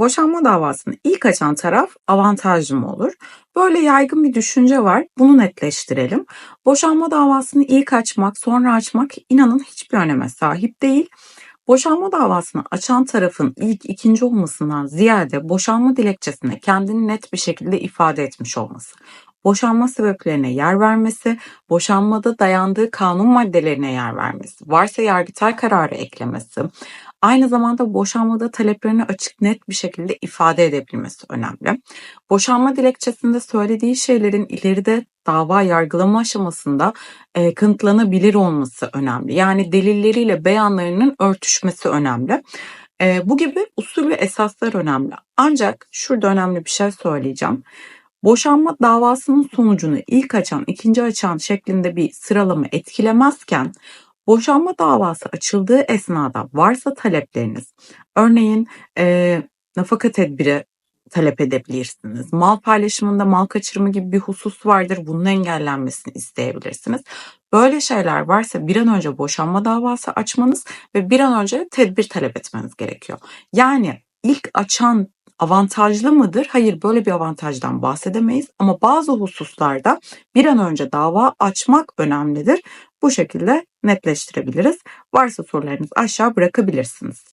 boşanma davasını ilk açan taraf avantajlı mı olur? Böyle yaygın bir düşünce var. Bunu netleştirelim. Boşanma davasını ilk açmak, sonra açmak inanın hiçbir öneme sahip değil. Boşanma davasını açan tarafın ilk ikinci olmasından ziyade boşanma dilekçesinde kendini net bir şekilde ifade etmiş olması, boşanma sebeplerine yer vermesi, boşanmada dayandığı kanun maddelerine yer vermesi, varsa yargıtay kararı eklemesi, aynı zamanda boşanmada taleplerini açık net bir şekilde ifade edebilmesi önemli. Boşanma dilekçesinde söylediği şeylerin ileride dava yargılama aşamasında e, kanıtlanabilir olması önemli. Yani delilleriyle beyanlarının örtüşmesi önemli. E, bu gibi usul ve esaslar önemli. Ancak şurada önemli bir şey söyleyeceğim. Boşanma davasının sonucunu ilk açan, ikinci açan şeklinde bir sıralama etkilemezken boşanma davası açıldığı esnada varsa talepleriniz, örneğin e, nafaka tedbiri talep edebilirsiniz. Mal paylaşımında mal kaçırımı gibi bir husus vardır. Bunun engellenmesini isteyebilirsiniz. Böyle şeyler varsa bir an önce boşanma davası açmanız ve bir an önce tedbir talep etmeniz gerekiyor. Yani ilk açan avantajlı mıdır? Hayır böyle bir avantajdan bahsedemeyiz ama bazı hususlarda bir an önce dava açmak önemlidir. Bu şekilde netleştirebiliriz. Varsa sorularınız aşağı bırakabilirsiniz.